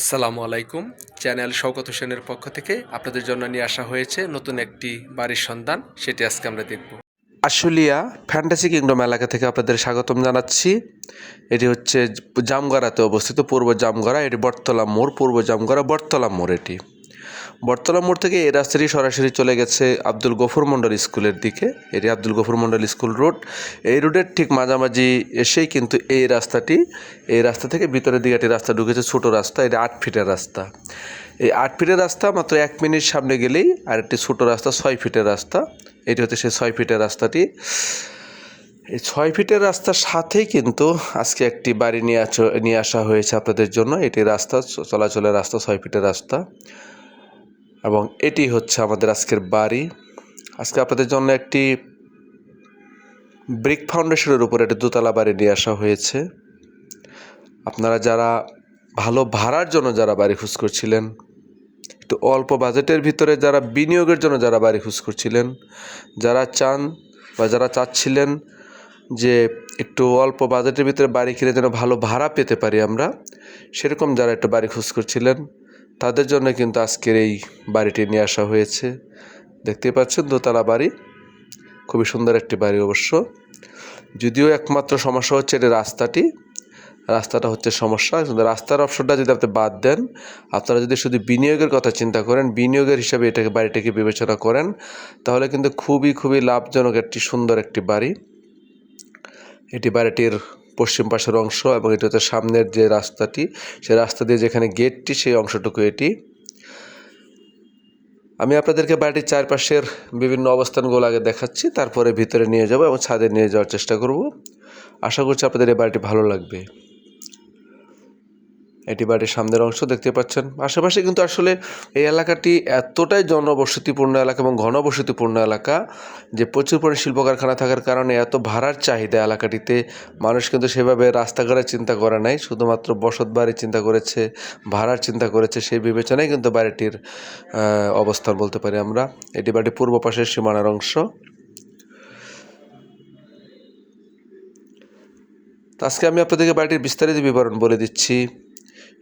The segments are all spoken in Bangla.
আসসালামু আলাইকুম। চ্যানেল শওকত হোসেনের পক্ষ থেকে আপনাদের জন্য নিয়ে আসা হয়েছে নতুন একটি বাড়ির সন্ধান। সেটি আজকে আমরা দেখব। আশুলিয়া ফ্যান্টাসি কিংডম এলাকা থেকে আপনাদের স্বাগতম জানাচ্ছি। এটি হচ্ছে জামগড়াতে অবস্থিত পূর্ব জামগড়া, এটি বটতলা মোড়, পূর্ব জামগড়া, বটতলা মোড় এটি। বটতলা মোড় থেকে এই রাস্তাটি সরাসরি চলে গেছে আব্দুল গফুর মণ্ডল স্কুলের দিকে। এটি আব্দুল গফুর মণ্ডল স্কুল রোড। এই রোডের ঠিক মাঝামাঝি এসেই কিন্তু এই রাস্তাটি, এই রাস্তা থেকে ভিতরের দিকে একটি রাস্তা ঢুকেছে, ছোটো রাস্তা। এটি আট ফিটের রাস্তা। এই আট ফিটের রাস্তা মাত্র এক মিনিট সামনে গেলেই আর একটি ছোটো রাস্তা ছয় ফিটের রাস্তা। এটি হচ্ছে সেই ছয় ফিটের রাস্তাটি। এই ছয় ফিটের রাস্তার সাথেই কিন্তু আজকে একটি বাড়ি নিয়ে নিয়ে আসা হয়েছে আপনাদের জন্য। এটি রাস্তা, চলাচলের রাস্তা, ছয় ফিটের রাস্তা। এবং এটি হচ্ছে আমাদের আজকের বাড়ি। আজকে আপনাদের জন্য একটি ব্রিক ফাউন্ডেশনের উপর একটি দোতলা বাড়ি নিয়ে আসা হয়েছে। আপনারা যারা ভালো ভাড়ার জন্য যারা বাড়ি খুঁজ করছিলেন, একটু অল্প বাজেটের ভিতরে যারা বিনিয়োগের জন্য যারা বাড়ি খুঁজ করছিলেন, যারা চান বা যারা চাচ্ছিলেন যে একটু অল্প বাজেটের ভিতরে বাড়ি কিনে যেন ভালো ভাড়া পেতে পারি আমরা, সেরকম যারা একটা বাড়ি খোঁজ করছিলেন তাদের জন্য কিন্তু আজকের এই বাড়িটি নিয়ে আসা হয়েছে। দেখতেই পাচ্ছেন দোতলা বাড়ি। খুবই সুন্দর একটি বাড়ি অবশ্য। যদিও একমাত্র সমস্যা হচ্ছে এটা রাস্তাটি। রাস্তাটা হচ্ছে সমস্যা। রাস্তার অপশনটা যদি আপনি বাদ দেন, আপনারা যদি শুধু বিনিয়োগের কথা চিন্তা করেন, বিনিয়োগের হিসাবে এটাকে বাড়িটাকে বিবেচনা করেন, তাহলে কিন্তু খুবই খুবই লাভজনক একটি সুন্দর একটি বাড়ি। এটি বাড়িটির পশ্চিম পাশের অংশ এবং এটি হচ্ছে সামনের যে রাস্তাটি, সেই রাস্তা দিয়ে যেখানে গেটটি, সেই অংশটুকু এটি। আমি আপনাদেরকে বাড়ির চারপাশের বিভিন্ন অবস্থানগুলো আগে দেখাচ্ছি, তারপরে ভিতরে নিয়ে যাব এবং ছাদে নিয়ে যাওয়ার চেষ্টা করব। আশা করছি আপনাদের এই বাড়িটি ভালো লাগবে। এটি বাড়ির সামনের অংশ দেখতে পাচ্ছেন। আশেপাশে কিন্তু আসলে এই এলাকাটি এতটাই জনবসতিপূর্ণ এলাকা এবং ঘনবসতিপূর্ণ এলাকা যে প্রচুর পরিমাণে শিল্প কারখানা থাকার কারণে এত ভাড়ার চাহিদা এলাকাটিতে। মানুষ কিন্তু সেভাবে রাস্তাঘাটের চিন্তা করে নাই, শুধুমাত্র বসত বাড়ির চিন্তা করেছে, ভাড়ার চিন্তা করেছে, সেই বিবেচনায় কিন্তু বাড়িটির অবস্থান বলতে পারি আমরা। এটি বাড়ির পূর্ব পাশের সীমানার অংশ। আজকে আমি আপনাদেরকে বাড়িটির বিস্তারিত বিবরণ বলে দিচ্ছি।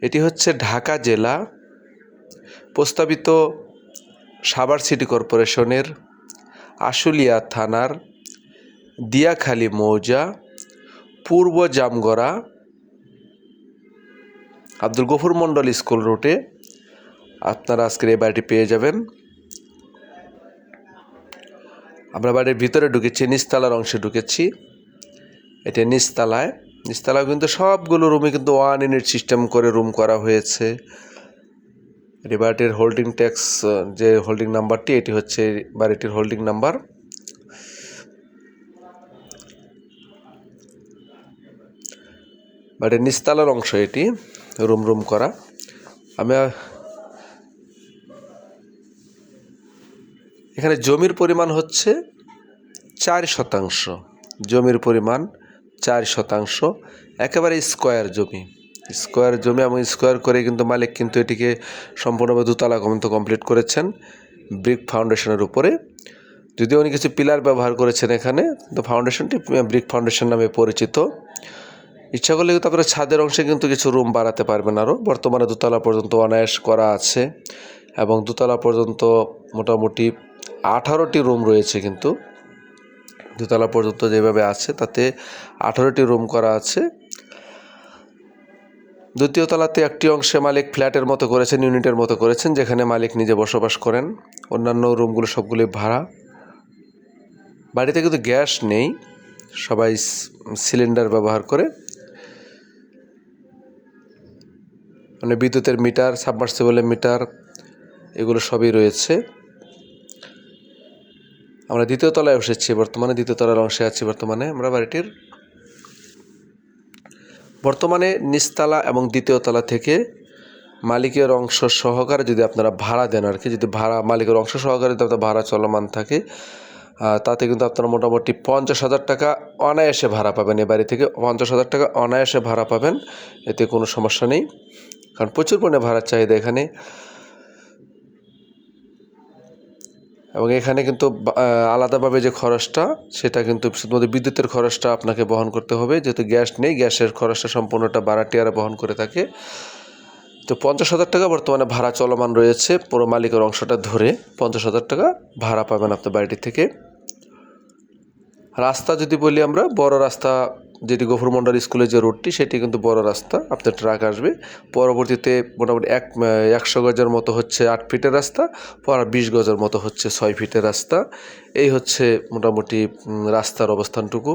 এটি হচ্ছে ঢাকা জেলা প্রস্তাবিত সাভার সিটি কর্পোরেশনের আশুলিয়া থানার দিয়াখালী মৌজা, পূর্ব জামগড়া, আব্দুল গফুর মণ্ডল স্কুল রুটে। আপনারা আজকের এই বাড়িটি পেয়ে যাবেন। আমরা বাড়ির ভিতরে ঢুকেছি, নিচতলার অংশে ঢুকেছি। এটা নিচতলায়। নিচতলায় কিন্তু সবগুলো রুমে কিন্তু ওয়ান ইউনিট সিস্টেম করে রুম করা হয়েছে। এটি বাড়িটির হোল্ডিং ট্যাক্স যে হোল্ডিং নাম্বারটি এটি হচ্ছে বাড়িটির হোল্ডিং নাম্বার বাড়ির নিচতলার অংশ এটি রুম রুম করা। আমি এখানে জমির পরিমাণ হচ্ছে চার শতাংশ। জমির পরিমাণ চার শতাংশ। একেবারে স্কোয়ার জমি। স্কোয়ার জমি এবং স্কোয়ার করে কিন্তু মালিক কিন্তু এটিকে সম্পূর্ণভাবে দুতলা পর্যন্ত কমপ্লিট করেছেন ব্রিক ফাউন্ডেশনের উপরে। যদিও উনি কিছু পিলার ব্যবহার করেছেন এখানে, তো ফাউন্ডেশনটি ব্রিক ফাউন্ডেশন নামে পরিচিত। ইচ্ছা করলে কিন্তু আপনারা ছাদের অংশে কিন্তু কিছু রুম বাড়াতে পারবেন আরও বর্তমানে দোতলা পর্যন্ত অনায়াস করা আছে এবং দোতলা পর্যন্ত মোটামুটি আঠারোটি রুম রয়েছে কিন্তু। দোতলা পর্যন্ত যেভাবে আছে, তাতে আঠারোটি রুম করা আছে। দ্বিতীয় তলাতে একটি অংশে মালিক ফ্ল্যাটের মতো করেছেন, ইউনিটের মতো করেছেন, যেখানে মালিক নিজে বসবাস করেন। অন্যান্য রুমগুলো সবগুলি ভাড়া। বাড়িতে কিন্তু গ্যাস নেই, সবাই সিলিন্ডার ব্যবহার করে। মানে বিদ্যুতের মিটার সাবমার্সিবলের মিটার, এগুলো সবই রয়েছে। আমরা দ্বিতীয় তলায় এসেছি, বর্তমানে দ্বিতীয় তলার অংশে আছি বর্তমানে। আমরা বাড়িটির বর্তমানে নিচতলা এবং দ্বিতীয় তলা থেকে মালিকের অংশ সহকারে যদি আপনারা ভাড়া দেন আর কি, যদি ভাড়া, মালিকের অংশ সহকারে যদি আপনার ভাড়া চলমান থাকে তাতে কিন্তু আপনারা মোটামুটি পঞ্চাশ হাজার টাকা অনায়াসে ভাড়া পাবেন এ বাড়ি থেকে। পঞ্চাশ হাজার টাকা অনায়াসে ভাড়া পাবেন, এতে কোনো সমস্যা নেই। কারণ প্রচুর পরিমাণে ভাড়ার চাহিদা এখানে। এবং এখানে কিন্তু আলাদাভাবে যে খরচটা, সেটা কিন্তু শুধুমাত্র বিদ্যুতের খরচটা আপনাকে বহন করতে হবে। যেহেতু গ্যাস নেই, গ্যাসের খরচটা সম্পূর্ণটা ভাড়াটিয়ারা বহন করে থাকে। তো পঞ্চাশ হাজার টাকা বর্তমানে ভাড়া চলমান রয়েছে পুরো মালিকের অংশটা ধরে। পঞ্চাশ হাজার টাকা ভাড়া পাবেন আপনার বাড়িটি থেকে। রাস্তা যদি বলি আমরা, বড় রাস্তা যেটি গফুরমন্ডল স্কুলের যে রোডটি, সেটি কিন্তু বড় রাস্তা। আপনার ট্রাক আসবে। পরবর্তীতে মোটামুটি এক, একশো গজের মতো হচ্ছে আট ফিটের রাস্তা, পর বিশ গজের মতো হচ্ছে ছয় ফিটের রাস্তা। এই হচ্ছে মোটামুটি রাস্তার অবস্থানটুকু।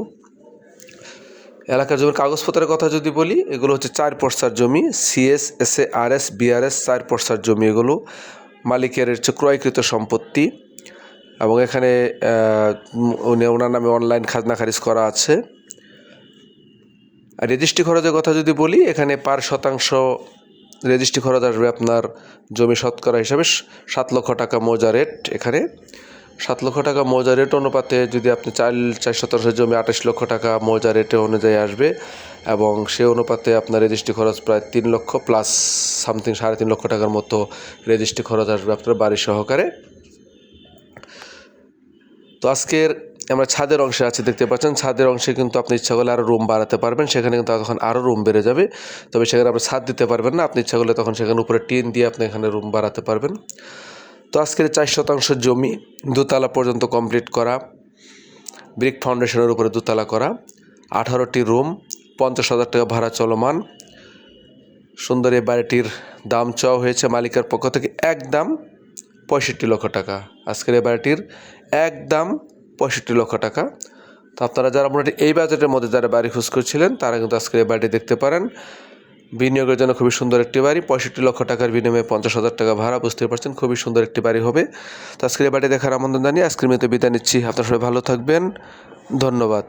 এলাকার জমির কাগজপত্রের কথা যদি বলি, এগুলো হচ্ছে চার পর্সার জমি, CS S A R S BRS, চার পর্সার জমি এগুলো। মালিকের হচ্ছে ক্রয়কৃত সম্পত্তি এবং এখানে উনি ওনার নামে অনলাইন খাজনা খারিজ করা আছে। আর রেজিস্ট্রি খরচের কথা যদি বলি, এখানে পার শতাংশ রেজিস্ট্রি খরচ আসবে আপনার জমি শতকরা হিসাবে সাত লক্ষ টাকা মৌজা রেট এখানে। সাত লক্ষ টাকা মৌজা রেট অনুপাতে যদি আপনি চার চার শতাংশ জমি আঠাশ লক্ষ টাকা মৌজা রেটে অনুযায়ী আসবে এবং সে অনুপাতে আপনার রেজিস্ট্রি খরচ প্রায় তিন লক্ষ প্লাস সামথিং সাড়ে তিন লক্ষ টাকার মতো রেজিস্ট্রি খরচ আসবে আপনার বাড়ি সহকারে। তো আজকের আমরা ছাদের অংশে আছে, দেখতে পাচ্ছেন। ছাদের অংশে কিন্তু আপনি ইচ্ছা করলে আরও রুম বাড়াতে পারবেন। সেখানে কিন্তু তখন আরও রুম বেড়ে যাবে। তবে সেখানে আপনি ছাদ দিতে পারবেন না। আপনি ইচ্ছা করলে তখন সেখানে উপরে টিন দিয়ে আপনি এখানে রুম বাড়াতে পারবেন। তো আজকের চার শতাংশ জমি দোতলা পর্যন্ত কমপ্লিট করা। ব্রিক ফাউন্ডেশনের উপরে দোতলা করা। আঠারোটি রুম পঞ্চাশ হাজার টাকা ভাড়া চলমান। সুন্দর এই বাড়িটির দাম চাওয়া হয়েছে মালিকের পক্ষ থেকে একদম পঁয়ষট্টি লক্ষ টাকা। আজকের এই বাড়িটির একদম পঁয়ষট্টি লক্ষ টাকা। তো আপনারা যারা মোটামুটি এই বাজেটের মধ্যে যারা বাড়ি খোঁজ করছিলেন, তারা কিন্তু আজকের এই বাড়িটি দেখতে পারেন। বিনিয়োগের জন্য খুবই সুন্দর একটি বাড়ি, পঁয়ষট্টি লক্ষ টাকার বিনিময়ে পঞ্চাশ হাজার টাকা ভাড়া বুঝতে পারছেন, খুবই সুন্দর একটি বাড়ি হবে। তো আজকের এই বাড়ি দেখার আমন্ত্রণ জানিয়ে আজকের মেয়েতে বিদায় নিচ্ছি। আপনার সবাই ভালো থাকবেন। ধন্যবাদ।